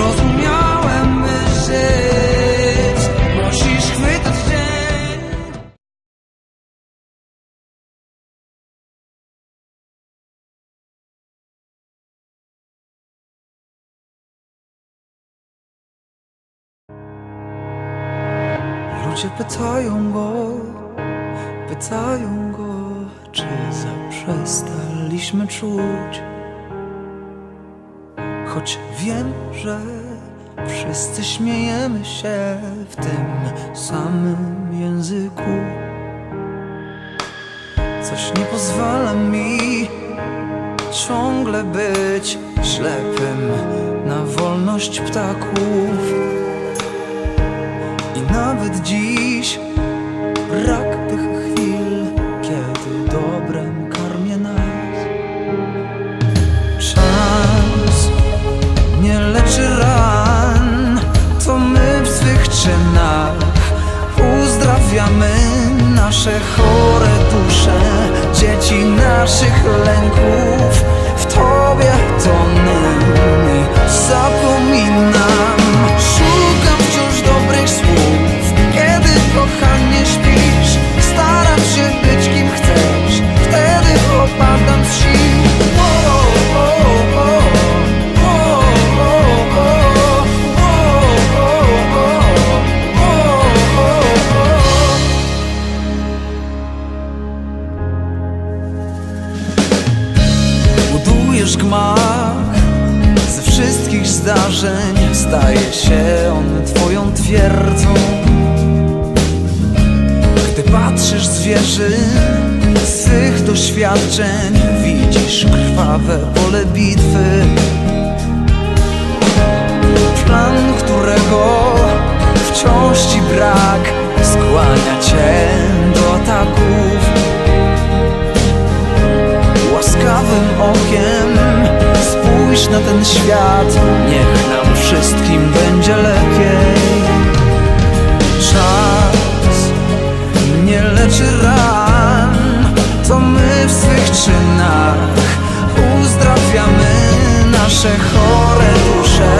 Zrozumiałem, by żyć Musisz chwytać Ludzie pytają go, pytają go, czy zaprzestaliśmy czuć. Choć wiem, że wszyscy śmiejemy się w tym samym języku. Coś nie pozwala mi ciągle być ślepym na wolność ptaków. I nawet dziś brak tych chwil, kiedy dobrem karmię nas. Czas uzdrawiamy nasze chore dusze, dzieci naszych lęków. W tobie tonęli, Budujesz gmach. Ze wszystkich zdarzeń Staje się on twoją twierdzą. Gdy patrzysz z wieży swych doświadczeń Widzisz krwawe pole bitwy. Plan, którego wciąż ci brak Skłania cię do ataków. Łaskawym okiem na ten świat, niech nam wszystkim będzie lepiej. Czas nie leczy ran, to my w swych czynach uzdrawiamy nasze chore dusze,